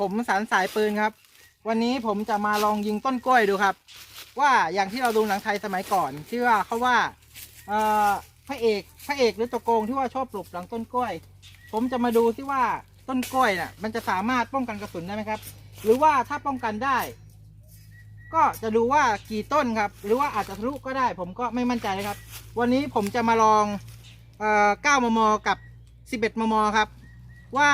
ผมสารสายปืนครับ วันนี้ผมจะมาลองยิงต้นกล้วยดูครับ ว่าอย่างที่เราดูหนังไทยสมัยก่อนที่ว่าเขาว่าพระเอกพระเอกหรือตัวโกงที่ว่าชอบปลูกหลังต้นกล้วย ผมจะมาดูที่ว่าต้นกล้วยน่ะ มันจะสามารถป้องกันกระสุนได้ไหมครับ หรือว่าถ้าป้องกันได้ ก็จะดูว่ากี่ต้นครับ หรือว่าอาจจะทะลุก็ได้ ผมก็ไม่มั่นใจเลยครับ วันนี้ผมจะมาลองเอ่อ9มม กับ 11 มม ครับ ว่า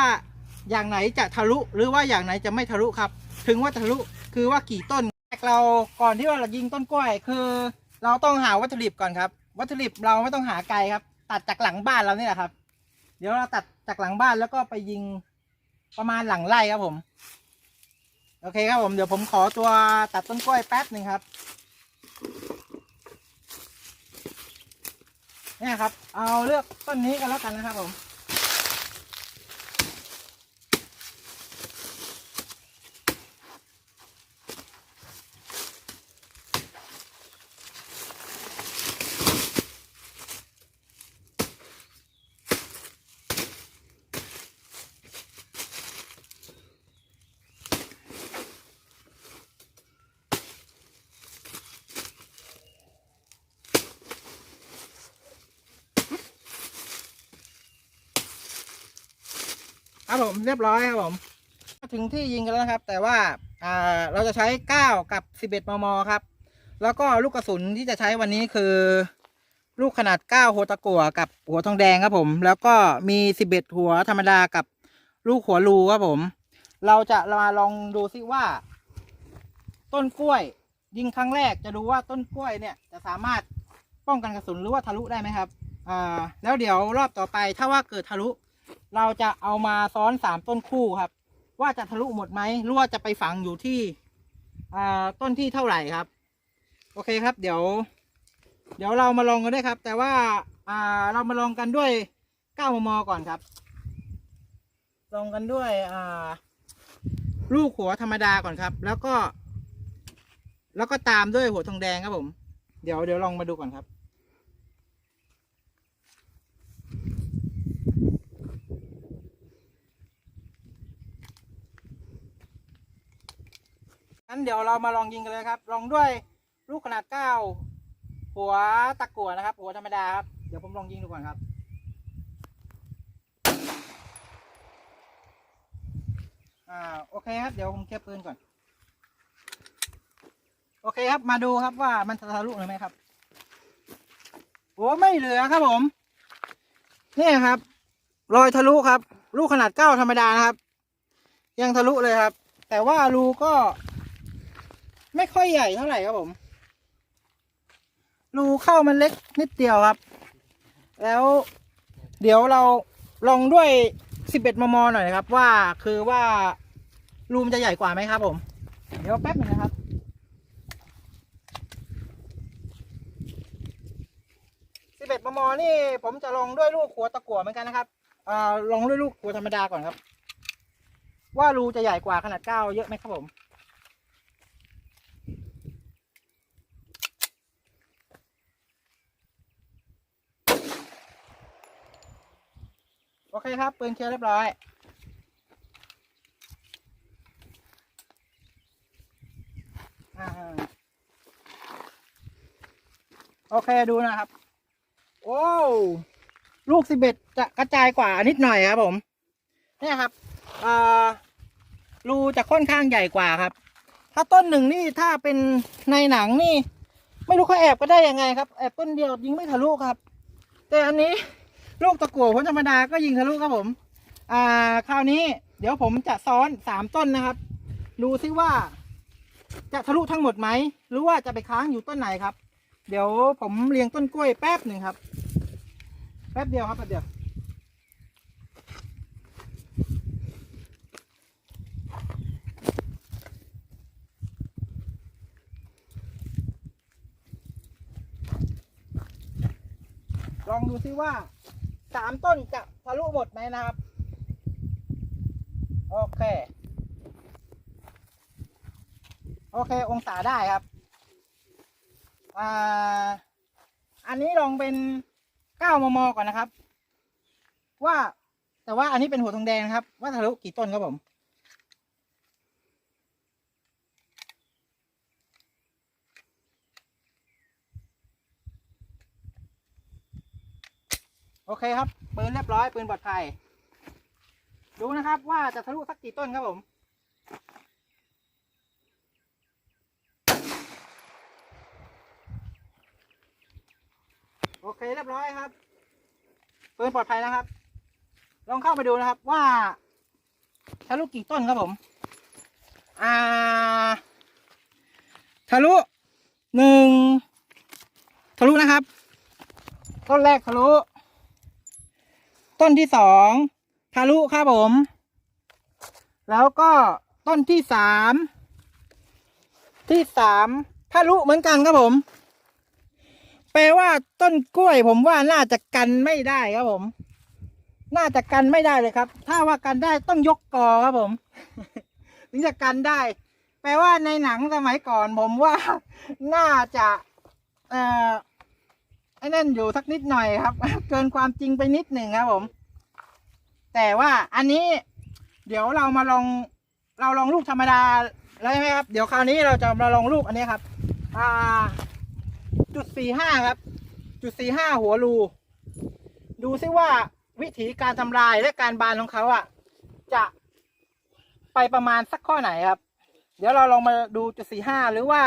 อย่างไหนจะทะลุหรือว่าอย่างไหนจะไม่ทะลุครับ ถึงว่าทะลุคือว่ากี่ต้นเราก่อนที่ว่าเรายิงต้นกล้วย คือ เราต้องหาวัตถุดิบก่อนครับ วัตถุดิบเราไม่ต้องหาไกลครับ ตัดจากหลังบ้านเรานี่แหละครับ เดี๋ยวเราตัดจากหลังบ้านแล้วก็ไปยิงประมาณหลังไร่ครับผม โอเคครับผมเดี๋ยวผมขอตัวตัดต้นกล้วยแป๊บหนึ่งครับเนี่ยครับ เอาเลือกต้นนี้กันแล้วกันนะครับผม ครับผมเรียบร้อยครับผมถึงที่ยิงกันแล้วนะครับ แต่ว่าอ่าเราจะใช้ 9 กับ 11 มม ครับ แล้วก็ลูกกระสุนที่จะใช้วันนี้คือ ลูกขนาด 9 หัวตะกั่วกับหัวทองแดงครับผม แล้วก็มี 11 หัวธรรมดากับลูกหัวรูครับผม เราจะมาลองดูซิว่า ต้นกล้วย ยิงครั้งแรกจะดูว่าต้นกล้วยเนี่ยจะสามารถป้องกันกระสุนหรือว่าทะลุได้ไหมครับอ่าแล้วเดี๋ยวรอบต่อไปถ้าว่าเกิดทะลุ เราจะเอามาซ้อนสามต้นคู่ครับ ว่าจะทะลุหมดไหมหรือว่าจะไปฝังอยู่ที่ต้นที่เท่าไหร่ครับ โอเคครับ เดี๋ยว เดี๋ยวเรามาลองกันด้วยครับ แต่ว่าเรามาลองกันด้วย9มมก่อนครับ ลองกันด้วยลูกหัวธรรมดาก่อนครับ แล้วก็ แล้วก็ตามด้วยหัวทองแดงครับผม เดี๋ยวเดี๋ยวลองมาดูก่อนครับ งั้นเดี๋ยวเรามาลองยิงกันเลยครับ ลองด้วยลูกขนาดเก้าหัวตะกั่วนะครับ หัวธรรมดาครับ เดี๋ยวผมลองยิงดูก่อนครับอ่าโอเคครับ เดี๋ยวผมเก็บปืนก่อน โอเคครับ มาดูครับว่ามันจะทะลุหรือไม่ครับ โอ้ไม่เหลือครับผม นี่ครับ รอยทะลุครับ ลูกขนาดเก้าธรรมดานะครับ ยังทะลุเลยครับ แต่ว่ารูก็ ไม่ค่อยใหญ่เท่าไหร่ครับผม รูเข้ามันเล็กนิดเดียวครับ แล้วเดี๋ยวเราลองด้วย 11 มม หน่อยนะครับ ว่าคือว่ารูมนจะใหญ่กว่าไหมครับผม เดี๋ยวแป๊บหนึงนะครับ 11 มม นี่ผมจะลองด้วยลูกหัวตะกั่วเหมือนกันนะครับอ่าลองด้วยลูกหัวธรรมดาก่อนครับ ว่ารูจะใหญ่กว่าขนาด 9 เยอะไหมครับผม อเคครับ ปืนเคลียร์เรียบร้อยอโอเคดูนะครับ โอ้ลูกสิบเอ็ดจะกระจายกว่านิดหน่อยครับผม เนี่ยครับอ่ารูจะค่อนข้างใหญ่กว่าครับ ถ้าต้นหนึ่งนี่ถ้าเป็นในหนังนี่ ไม่รู้เขาแอบก็ได้ยังไงครับ แอบต้นเดียวยิงไม่ทะลุครับ แต่อันนี้ ลูกตะกั่วผลธรรมดาก็ยิงทะลุครับผม อ่าคราวนี้เดี๋ยวผมจะซ้อนสามต้นนะครับ ดูซิว่า จะทะลุทั้งหมดไหม หรือว่าจะไปค้างอยู่ต้นไหนครับ เดี๋ยวผมเรียงต้นกล้วยแป๊บหนึ่งครับ แป๊บเดียวครับแป๊บเดียวลองดูซิว่า สามต้นจะทะลุหมดไหมนะครับ โอเค โอเค องศาได้ครับ อ่า อันนี้ลองเป็นเก้ามมก่อนนะครับ ว่าแต่ว่าอันนี้เป็นหัวทองแดงนะครับ ว่าทะลุกี่ต้นครับผม โอเคครับปืนเรียบร้อยปืนปลอดภัย ดูนะครับว่าจะทะลุสักกี่ต้นครับผม โอเคเรียบร้อยครับปืนปลอดภัยนะครับ ลองเข้าไปดูนะครับว่าทะลุกี่ต้นครับผม อ่า ทะลุหนึ่งทะลุนะครับ ต้นแรกทะลุ ต้นที่สองทะลุครับผม แล้วก็ต้นที่สามที่สามทะลุเหมือนกันครับผม แปลว่าต้นกล้วย ผมว่าน่าจะกันไม่ได้ครับผม น่าจะกันไม่ได้เลยครับ ถ้าว่ากันได้ต้องยกกอครับผมถึงจะกันได้ แปลว่าในหนังสมัยก่อนผมว่า น่าจะ เอ่อ ไอ้นั่นอยู่สักนิดหน่อยครับ เกินความจริงไปนิดหนึ่งครับผม แต่ว่าอันนี้เดี๋ยวเรามาลองเราลองลูกธรรมดาแล้วใช่ไหมครับ เดี๋ยวคราวนี้เราจะมาลองลูกอันนี้ครับ อ่า จุดสี่ห้าครับ จุดสี่ห้าหัวรู ดูซิว่าวิธีการทำลายและการบานของเขาอะ จะไปประมาณสักข้อไหนครับ เดี๋ยวเราลองมาดูจุดสี่ห้าหรือว่า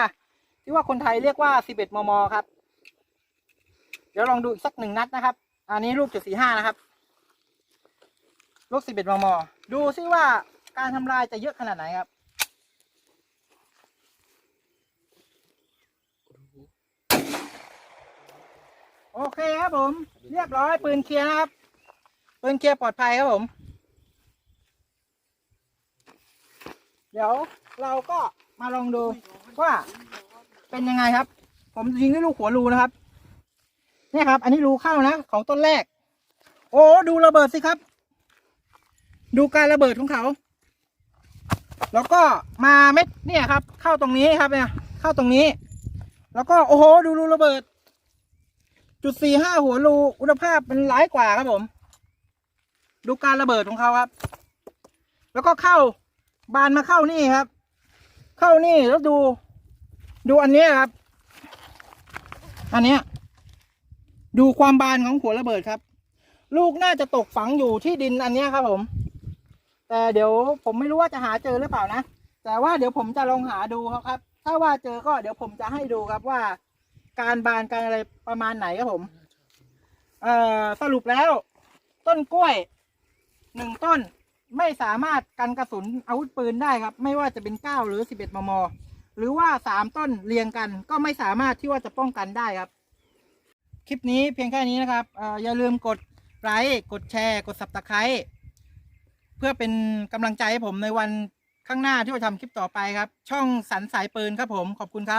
ที่ว่าคนไทยเรียกว่าสิบเอ็ดมม ครับ เดี๋ยวลองดูอีกสักหนึ่งนัดนะครับ อันนี้ลูกจุดสี่ห้านะครับ ลูกสิบเอ็ดมม ดูซิว่าการทำลายจะเยอะขนาดไหนครับโอเคครับผม เรียบร้อยปืนเคลียร์นะครับ ปืนเคลียร์ปลอดภัยครับผม เดี๋ยวเราก็มาลองดูว่าเป็นยังไงครับ ผมยิงด้วยลูกหัวรูนะครับ เนี่ยครับ อันนี้รูเข้านะ ของต้นแรก โอ้ดูระเบิดสิครับ ดูการระเบิดของเขา แล้วก็มาเม็ดเนี่ยครับ เข้าตรงนี้ครับเนี่ย เข้าตรงนี้ แล้วก็โอ้โห ดูรูระเบิด จุดสี่ห้าหัวรูอุณหภาพมันร้ายกว่าครับผม ดูการระเบิดของเขาครับ แล้วก็เข้าบานมาเข้านี่ครับ เข้านี่แล้วดู ดูอันนี้ครับ อันเนี้ย ดูความบานของหัวระเบิดครับ ลูกน่าจะตกฝังอยู่ที่ดินอันนี้ครับผม แต่เดี๋ยวผมไม่รู้ว่าจะหาเจอหรือเปล่านะ แต่ว่าเดี๋ยวผมจะลองหาดูครับครับ ถ้าว่าเจอก็เดี๋ยวผมจะให้ดูครับว่า การบานการอะไรประมาณไหนครับผม เอ่อสรุปแล้ว ต้นกล้วยหนึ่งต้นไม่สามารถกันกระสุนอาวุธปืนได้ครับ ไม่ว่าจะเป็นเก้าหรือสิบเอ็ดมม หรือว่าสามต้นเรียงกันก็ไม่สามารถที่ว่าจะป้องกันได้ครับ คลิปนี้เพียงแค่นี้นะครับออย่าลืมกดไลค์กดแชร์ กดสับตะไคร้เพื่อเป็นกำลังใจให้ผมในวันข้างหน้าที่จะทำคลิปต่อไปครับ ช่องสันสายปืนครับผมขอบคุณครับ